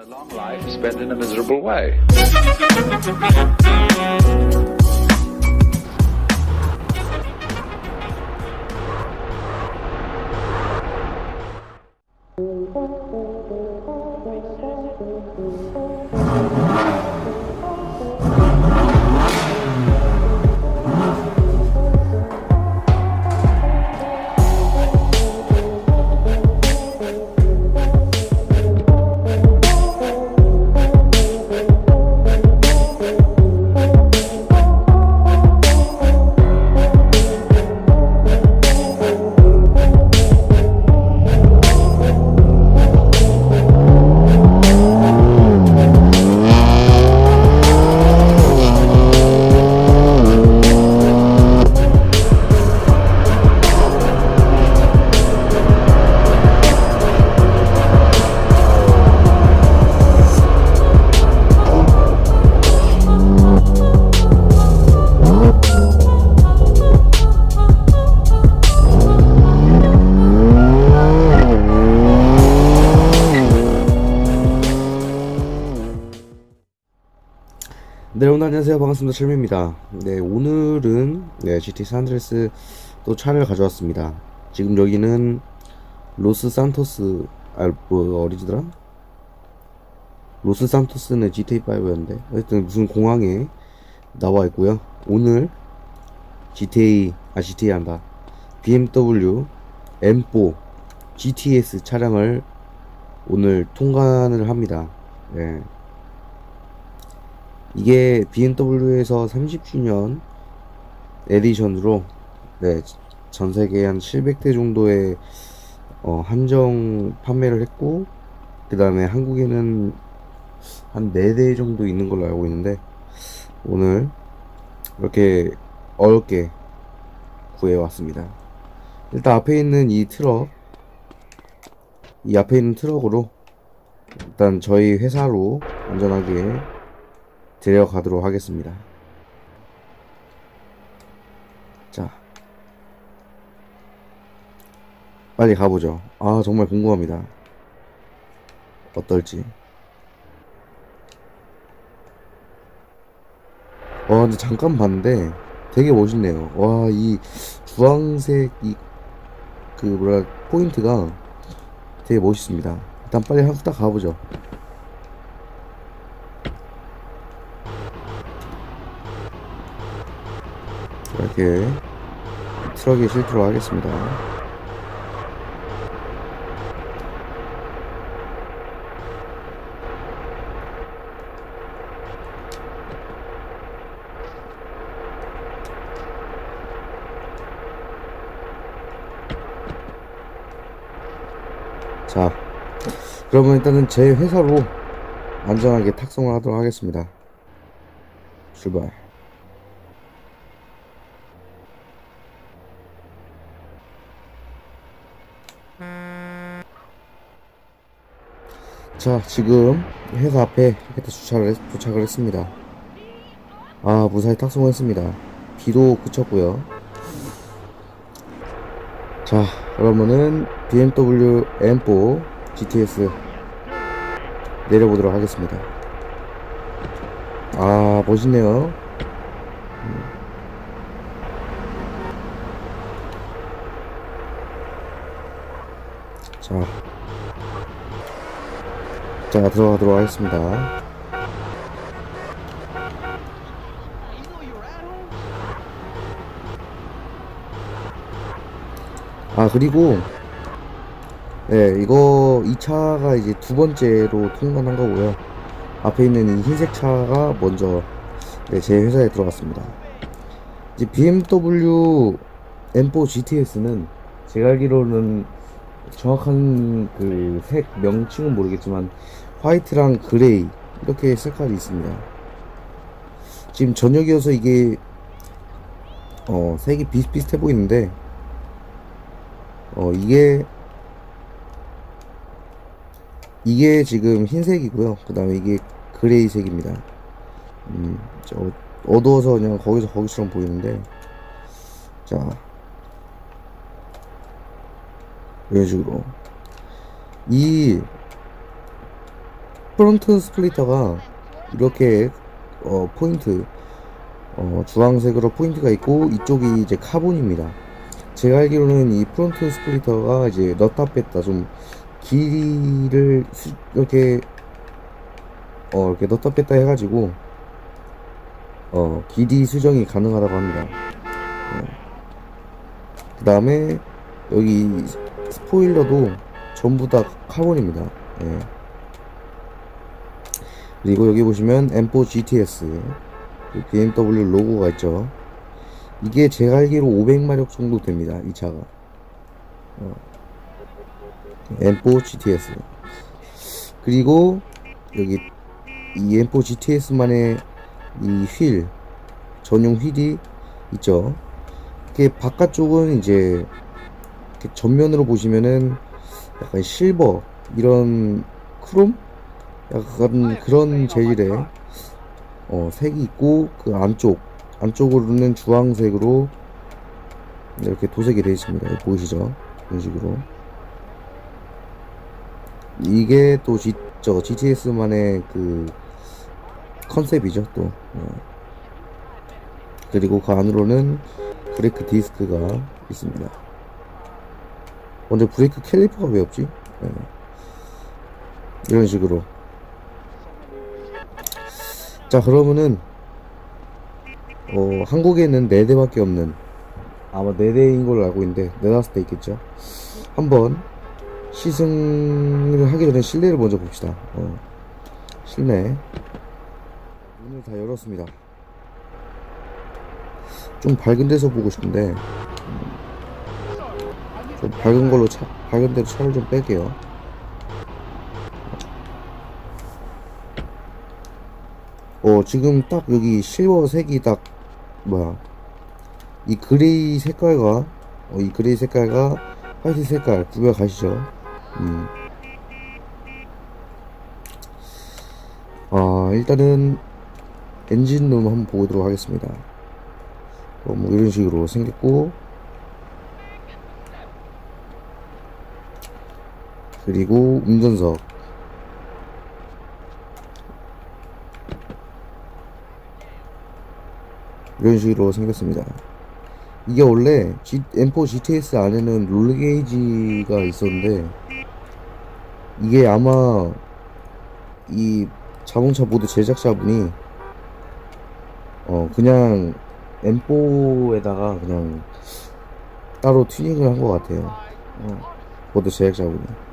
A long life spent in a miserable way. 네, 여러분 안녕하세요. 반갑습니다. 철미입니다. 네, 오늘은 네, GT 산드레스 또 차를 가져왔습니다. 지금 여기는 로스 산토스 아, 뭐 어디지더라? 로스 산토스는 GTA5였는데 하여튼 무슨 공항에 나와 있고요. 오늘 GTA 아 GTA 한다. BMW M4 GTS 차량을 오늘 통관을 합니다. 네. 이게 BMW에서 30주년 에디션으로 네, 전 세계 한 700대 정도의 어, 한정 판매를 했고 그 다음에 한국에는 한 4대 정도 있는 걸로 알고 있는데 오늘 이렇게 어렵게 구해왔습니다. 일단 앞에 있는 이 트럭 이 앞에 있는 트럭으로 일단 저희 회사로 안전하게 데려가도록 하겠습니다. 자, 빨리 가보죠. 아, 정말 궁금합니다. 어떨지. 와, 근데 잠깐 봤는데 되게 멋있네요. 와, 이 주황색 이 그 뭐라 포인트가 되게 멋있습니다. 일단 빨리 한번 딱 가보죠. 이렇게 트럭에 실도록 하겠습니다. 자, 그러면 일단은 제 회사로 안전하게 탁송을 하도록 하겠습니다. 출발. 자, 지금 회사 앞에 이렇게 주차를, 했- 도착을 했습니다. 아, 무사히 탁송을 했습니다. 비도 그쳤고요. 자, 그러면은 BMW M4 GTS 내려보도록 하겠습니다. 아, 멋있네요. 음. 자, 자 들어가도록 하겠습니다. 아 그리고 네 이거 이 차가 이제 두 번째로 통관한 거고요. 앞에 있는 이 흰색 차가 먼저 네, 제 회사에 들어갔습니다. 이제 BMW M4 GTS는 제가 알기로는 정확한 그 색 명칭은 모르겠지만 화이트랑 그레이 이렇게 색깔이 있습니다. 지금 저녁이어서 이게 어 색이 비슷비슷해 보이는데 어 이게 이게 지금 흰색이고요. 그 다음에 이게 그레이색입니다. 음, 저 어두워서 그냥 거기서 거기처럼 보이는데 자 이런 식으로 이 프론트 스플리터가 이렇게 어, 포인트 어, 주황색으로 포인트가 있고 이쪽이 이제 카본입니다. 제가 알기로는 이 프론트 스플리터가 이제 넣다 뺐다 좀 길이를 수- 이렇게 어 이렇게 넣다 뺐다 해가지고 어 길이 수정이 가능하다고 합니다. 그 다음에 여기 스포일러도 전부 다 카본입니다. 예. 그리고 여기 보시면 M4 GTS BMW 로고가 있죠. 이게 제가 알기로 500마력 정도 됩니다. 이 차가. 어. M4 GTS. 그리고 여기 이 M4 GTS만의 이 휠, 전용 휠이 있죠. 이게 바깥쪽은 이제 이렇게 전면으로 보시면은 약간 실버 이런 크롬 약간 그런 재질의 어, 색이 있고 그 안쪽 안쪽으로는 주황색으로 이렇게 도색이 되어 있습니다. 보이시죠? 이런 식으로 이게 또 G, 저 GTS만의 그 컨셉이죠 또 어. 그리고 그 안으로는 브레이크 디스크가 있습니다. 먼저 브레이크 캘리퍼가 왜 없지? 네. 이런 식으로. 자 그러면은 어 한국에는 4대밖에 없는 아마 4대인 걸로 알고 있는데 네다섯 대 있겠죠? 한번 시승을 하기 전에 실내를 먼저 봅시다. 어, 실내. 문을 다 열었습니다. 좀 밝은 데서 보고 싶은데 밝은 걸로 차, 밝은 데로 차를 좀 뺄게요. 어 지금 딱 여기 실버색이 딱 뭐야. 이 그레이 색깔과 어, 이 그레이 색깔과 화이트 색깔 구별 가시죠. 음. 아 일단은 엔진룸 한번 보도록 하겠습니다. 어, 뭐 이런 식으로 생겼고 그리고 운전석 이런 식으로 생겼습니다. 이게 원래 G, M4 GTS 안에는 롤게이지가 있었는데 이게 아마 이 자동차 모드 제작자분이 어 그냥 M4에다가 그냥 따로 튜닝을 한 것 같아요. 어, 모드 제작자분이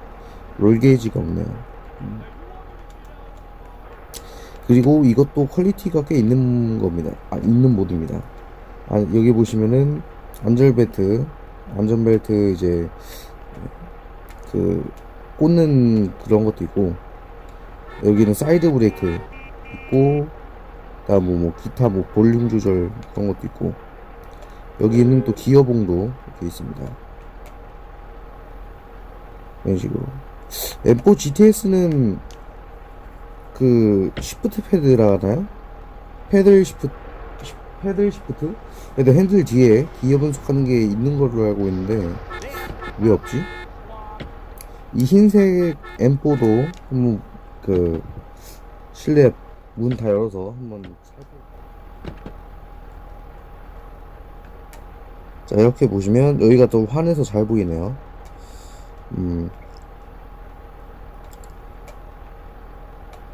롤게이지가 없네요. 음. 그리고 이것도 퀄리티가 꽤 있는 겁니다. 아, 있는 모드입니다. 아, 여기 보시면은 안전벨트, 안전벨트 이제 그 꽂는 그런 것도 있고 여기는 사이드 브레이크 있고 그다음 뭐, 뭐 기타 뭐 볼륨 조절 그런 것도 있고 여기는 또 기어봉도 이렇게 있습니다. 이런 식으로 M4 GTS는 그 시프트 패드라 하나요? 패들 시프트 패들 시프트? 그래도 핸들 뒤에 기어 분석하는 게 있는 걸로 알고 있는데 왜 없지? 이 흰색 M4도 한번 그 실내 문 다 열어서 한번 살펴. 자 이렇게 보시면 여기가 또 환해서 잘 보이네요. 음.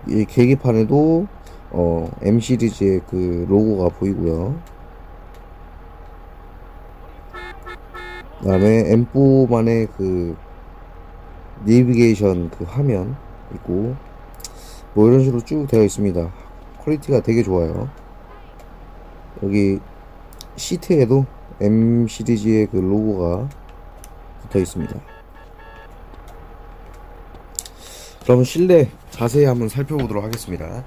이 계기판에도 어, M 시리즈의 그 로고가 보이고요. 그다음에 M4만의 그 내비게이션 그 화면 있고 뭐 이런 식으로 쭉 되어 있습니다. 퀄리티가 되게 좋아요. 여기 시트에도 M 시리즈의 그 로고가 붙어 있습니다. 그럼 실내 자세히 한번 살펴보도록 하겠습니다.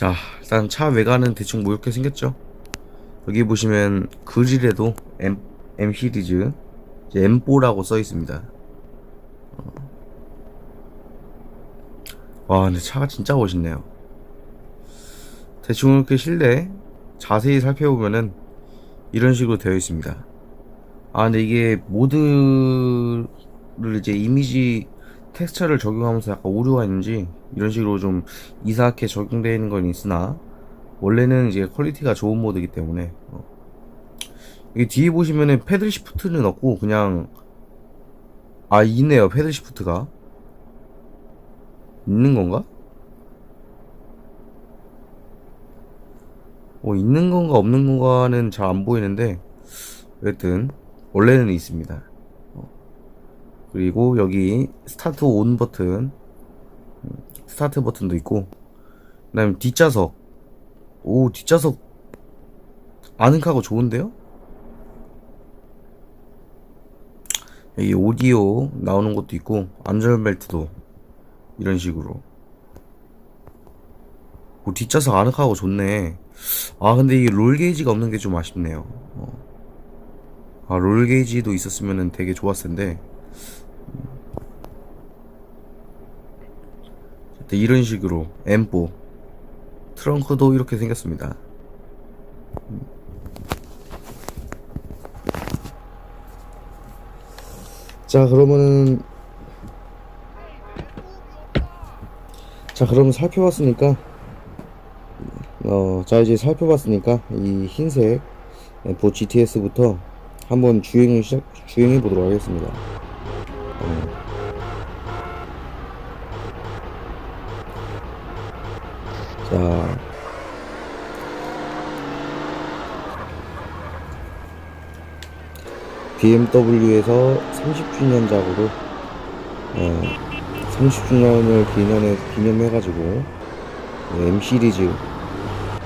자, 일단 차 외관은 대충 뭐 이렇게 생겼죠? 여기 보시면 그릴에도 M, M 시리즈 이제 M4라고 써 있습니다. 어. 와, 근데 차가 진짜 멋있네요. 대충 이렇게 실내 자세히 살펴보면은 이런 식으로 되어 있습니다. 아, 근데 이게 모드를 이제 이미지 텍스처를 적용하면서 약간 오류가 있는지 이런 식으로 좀 이상하게 적용되어 있는 건 있으나 원래는 이제 퀄리티가 좋은 모드이기 때문에 어. 이게 뒤에 보시면은 패들 시프트는 없고 그냥 아 있네요 패들 시프트가 있는 건가? 뭐 있는 건가 없는 건가는 잘 안 보이는데 여튼 원래는 있습니다. 어. 그리고 여기 스타트 온 버튼, 음, 스타트 버튼도 있고, 그 다음에 뒷좌석. 오, 뒷좌석 아늑하고 좋은데요? 여기 오디오 나오는 것도 있고, 안전벨트도 이런 식으로. 오, 뒷좌석 아늑하고 좋네. 아, 근데 이 롤게이지가 없는 게 좀 아쉽네요. 어. 아, 롤 게이지도 있었으면 되게 좋았을 텐데. 이런 식으로 M4 트렁크도 이렇게 생겼습니다. 음. 자, 그러면은 자, 그러면 살펴봤으니까 어, 자 이제 살펴봤으니까 이 흰색 M4 GTS부터 한번 주행을 시작 주행해 보도록 하겠습니다. 어. 자. BMW에서 30주년작으로 어, 30주년을 기념해 기념해가지고 네, M 시리즈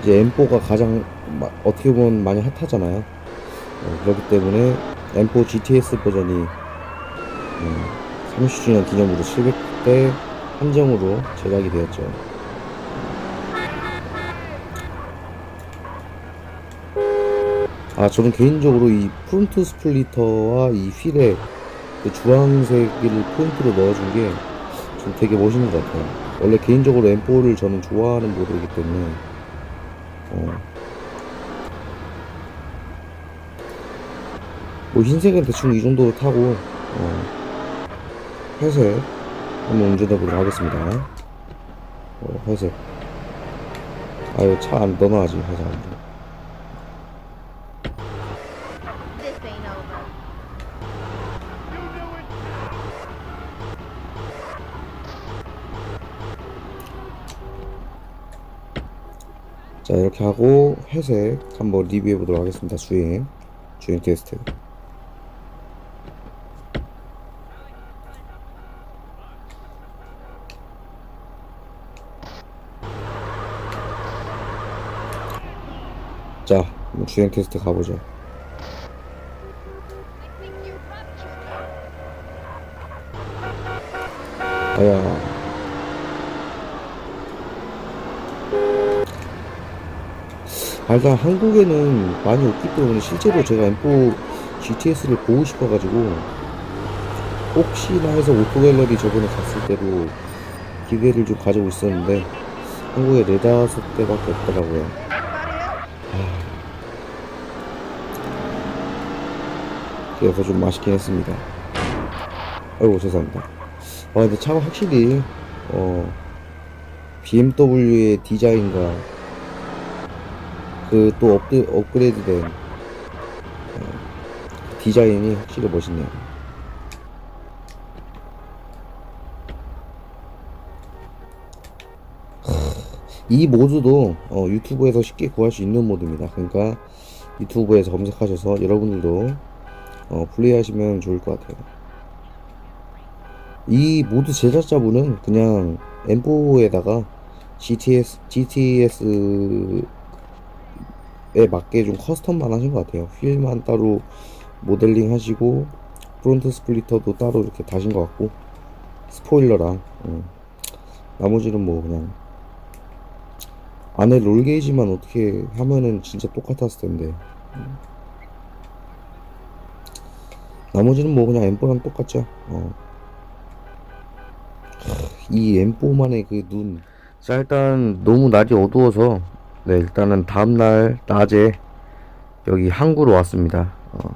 이제 M4가 가장 마- 어떻게 보면 많이 핫하잖아요. 어, 그렇기 때문에 M4 GTS 버전이 음, 30주년 기념으로 700대 한정으로 제작이 되었죠. 아, 저는 개인적으로 이 프론트 스플리터와 이 휠에 그 주황색을 포인트로 넣어준 게 좀 되게 멋있는 것 같아요. 원래 개인적으로 M4를 저는 좋아하는 모델이기 때문에 어, 뭐 흰색은 대충 이 정도로 타고 어, 회색 한번 운전해 보도록 하겠습니다. 어, 회색. 아유 차안 넣어놔야지 회색. 자 이렇게 하고 회색 한번 리뷰해 보도록 하겠습니다. 주행 주행 테스트. 자 주행 테스트 가보죠. 아야. 아, 일단 한국에는 많이 없기 때문에 실제로 제가 M4 GTS를 보고 싶어가지고 혹시나 해서 오토갤러리 저번에 갔을 때도 기대를 좀 가지고 있었는데 한국에 네다섯 대밖에 없더라고요. 아. 그래서 좀 맛있긴 했습니다. 아이고 죄송합니다. 아 근데 차가 확실히 어 BMW의 디자인과 그 또 업드, 업그레이드된 어, 디자인이 확실히 멋있네요. 이 모드도 어, 유튜브에서 쉽게 구할 수 있는 모드입니다. 그러니까 유튜브에서 검색하셔서 여러분들도 어, 플레이하시면 좋을 것 같아요. 이 모드 제작자분은 그냥 M4에다가 GTS, GTS 에 맞게 좀 커스텀만 하신 것 같아요. 휠만 따로 모델링 하시고 프론트 스플리터도 따로 이렇게 다신 것 같고 스포일러랑 음. 나머지는 뭐 그냥 안에 롤 게이지만 어떻게 하면은 진짜 똑같았을 텐데 나머지는 뭐 그냥 M4랑 똑같죠. 어. 이 M4만의 그 눈. 자, 일단 너무 날이 어두워서, 네, 일단은 다음날 낮에 여기 항구로 왔습니다. 어.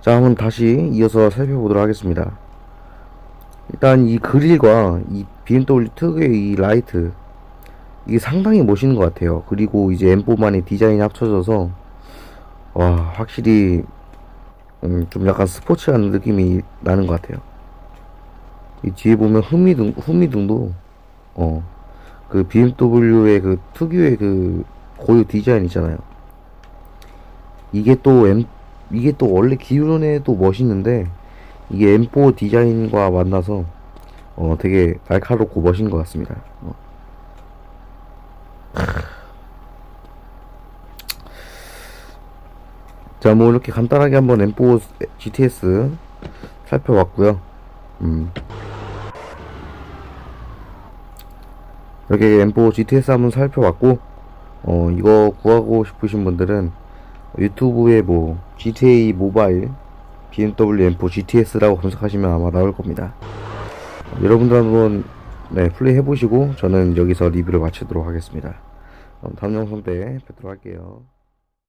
자, 한번 다시 이어서 살펴보도록 하겠습니다. 일단 이 그릴과 이 BMW 특유의 이 라이트, 이게 상당히 멋있는 것 같아요. 그리고 이제 M4만의 디자인이 합쳐져서, 와, 확실히 음, 좀 약간 스포츠한 느낌이 나는 것 같아요. 이 뒤에 보면 후미등, 후미등도, 어, 그 BMW의 그 특유의 그 고유 디자인 있잖아요. 이게 또 M, 이게 또 원래 기존에도 멋있는데, 이게 M4 디자인과 만나서, 어, 되게 날카롭고 멋있는 것 같습니다. 어. 자, 뭐 이렇게 간단하게 한번 M4 GTS 살펴봤고요. 음. 이렇게 M4 GTS 한번 살펴봤고, 어, 이거 구하고 싶으신 분들은 유튜브에 뭐 GTA 모바일 BMW M4 GTS라고 검색하시면 아마 나올 겁니다. 어, 여러분들 한번 네, 플레이 해보시고 저는 여기서 리뷰를 마치도록 하겠습니다. 다음 영상 때 뵙도록 할게요.